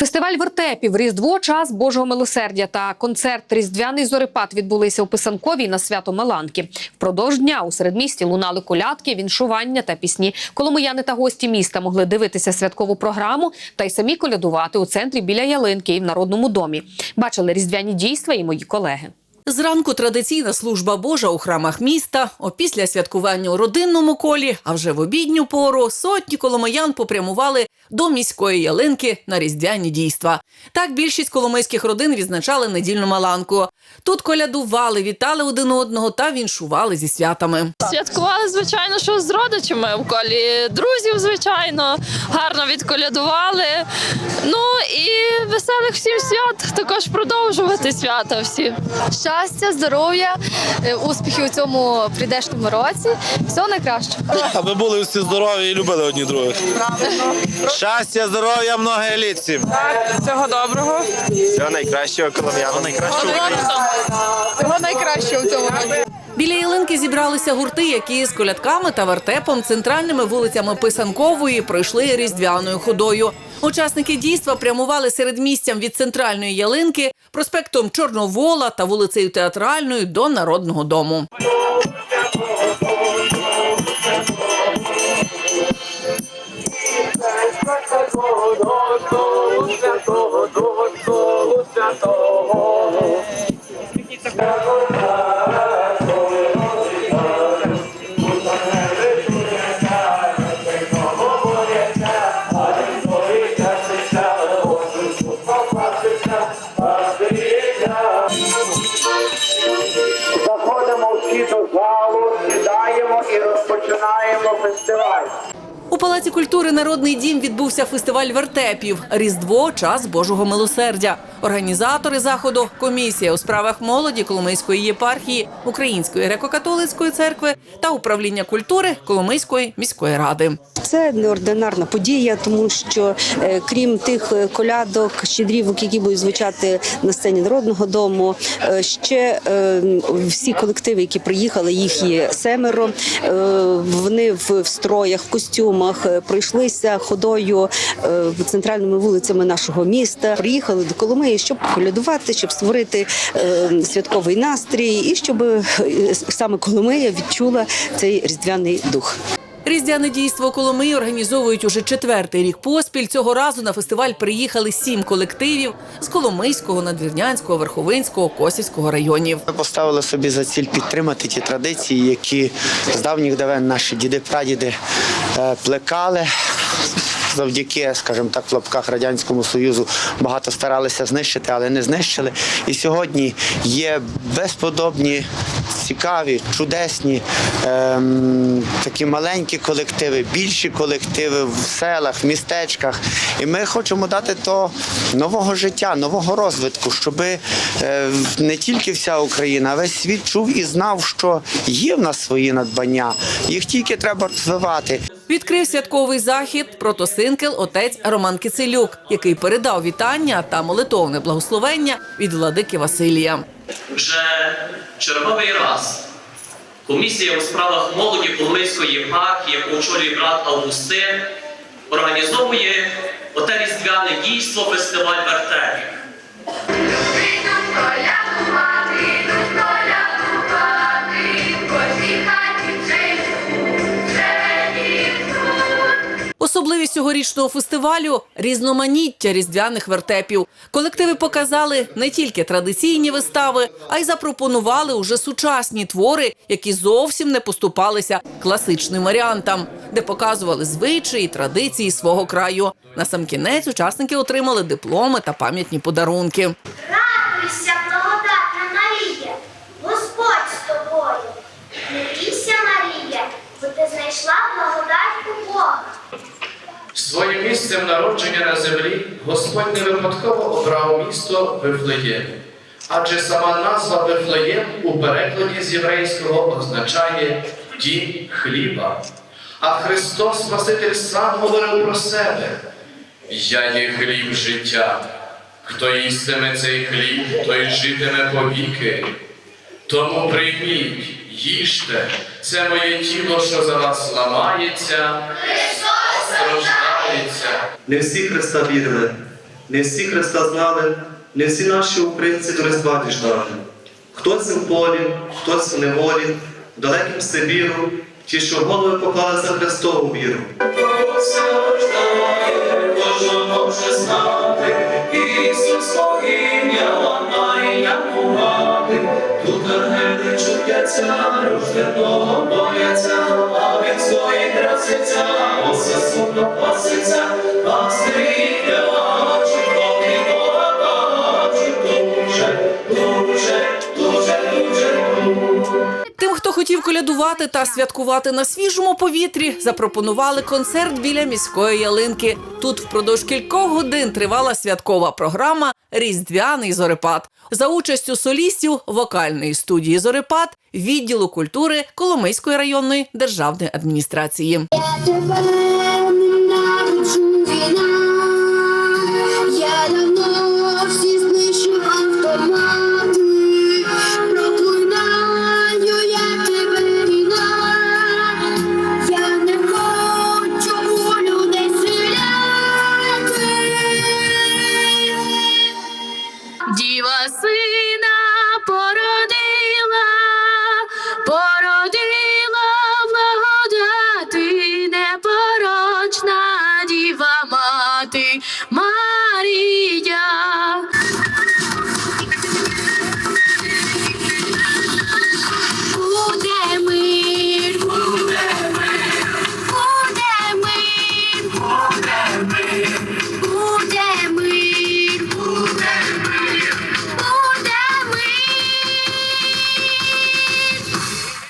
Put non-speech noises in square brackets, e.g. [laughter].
Фестиваль вертепів Різдво час Божого милосердя та концерт Різдвяний зорепад відбулися у Писанковій на свято Меланки. Впродовж дня у середмісті лунали колядки, віншування та пісні. Коломияни та гості міста могли дивитися святкову програму та й самі колядувати у центрі біля ялинки і в народному домі. Бачили різдвяні дійства і мої колеги. Зранку традиційна служба Божа у храмах міста, опісля святкування у родинному колі, а вже в обідню пору сотні коломиян попрямували до міської ялинки на різдвяні дійства. Так більшість коломийських родин відзначали недільну маланку. Тут колядували, вітали один одного та віншували зі святами. Святкували, звичайно, що з родичами в колі друзів, звичайно, гарно відколядували. Ну і веселих всім свят, також продовжувати свята всі. Щастя, здоров'я, е, успіхів у цьому прийдешньому році. Всього найкращого. [laughs] Аби були всі здорові і любили одні других. Щастя, здоров'я, много всім. Всього доброго. Всього найкращого колом'яну. Найкращого. Всього найкращого в цьому році. Біля ялинки зібралися гурти, які з колядками та вертепом центральними вулицями Писанкової пройшли різдвяною ходою. Учасники дійства прямували середмістям від центральної ялинки, проспектом Чорновола та вулицею Театральною до Народного дому. Заходимо У Палаці культури Народний дім відбувся фестиваль вертепів Різдво час Божого милосердя. Організатори заходу комісія у справах молоді Коломийської єпархії Української греко-католицької церкви та управління культури Коломийської міської ради. Це неординарна подія, тому що е, крім тих е, колядок, щедрівок, які будуть звучати на сцені народного дому, е, ще всі колективи, які приїхали, їх є семеро. Вони в, строях, в костюмах е, пройшлися ходою е, центральними вулицями нашого міста. Приїхали до Коломиї, щоб колядувати, щоб створити е, святковий настрій, і щоб е, саме Коломия відчула цей різдвяний дух. Різдвяне дійство Коломиї організовують уже четвертий рік поспіль. Цього разу на фестиваль приїхали сім колективів з Коломийського, Надвірнянського, Верховинського, Косівського районів. Ми поставили собі за ціль підтримати ті традиції, які з давніх давен наші діди-прадіди е, плекали. Завдяки, скажімо так, в лапках радянському союзу багато старалися знищити, але не знищили. І сьогодні є безподобні, цікаві, чудесні ем, такі маленькі колективи, більші колективи в селах, в містечках. І ми хочемо дати то нового життя, нового розвитку, щоб не тільки вся Україна, а весь світ чув і знав, що є в нас свої надбання. Їх тільки треба розвивати. Відкрив святковий захід протосинкел отець Роман Кицилюк, який передав вітання та молитовне благословення від владики Василія. Вже черговий раз комісія у справах молоді Коломийської єпархії, яку очолює брат Августин, організовує оте різдвяне дійство фестиваль вертепів. Особливість цьогорічного фестивалю різноманіття різдвяних вертепів. Колективи показали не тільки традиційні вистави, а й запропонували уже сучасні твори, які зовсім не поступалися класичним варіантам, де показували звичаї, і традиції свого краю. Насамкінець учасники отримали дипломи та пам'ятні подарунки. Радуйся, благодатна Марія, Господь з тобою. Не Марія, бо ти знайшла благодать у Бога. Своїм місцем народження на землі Господь не випадково обрав місто Вифлеєм. Адже сама назва Вифлеєм у перекладі з єврейського означає дім хліба. А Христос Спаситель сам говорив про себе. Я є хліб життя. Хто їстиме цей хліб, той житиме повіки. Тому прийміть, їжте, це моє тіло, що за вас ламається, страждається. Не всі Христа вірили, Не всі Христа знали, не всі наші українці до Різдва діждали. Хтось у полі, хтось в неволі, в далекім Сибіру, ті, що голови поклали за Христову віру. Ісус тут ангели чудяться, рожденого бояться, а він своїх краситься, осе сумно паситься, хотів колядувати та святкувати на свіжому повітрі, запропонували концерт біля міської ялинки. Тут впродовж кількох годин тривала святкова програма Різдвяний зорепад за участю солістів вокальної студії Зорепад відділу культури Коломийської районної державної адміністрації. day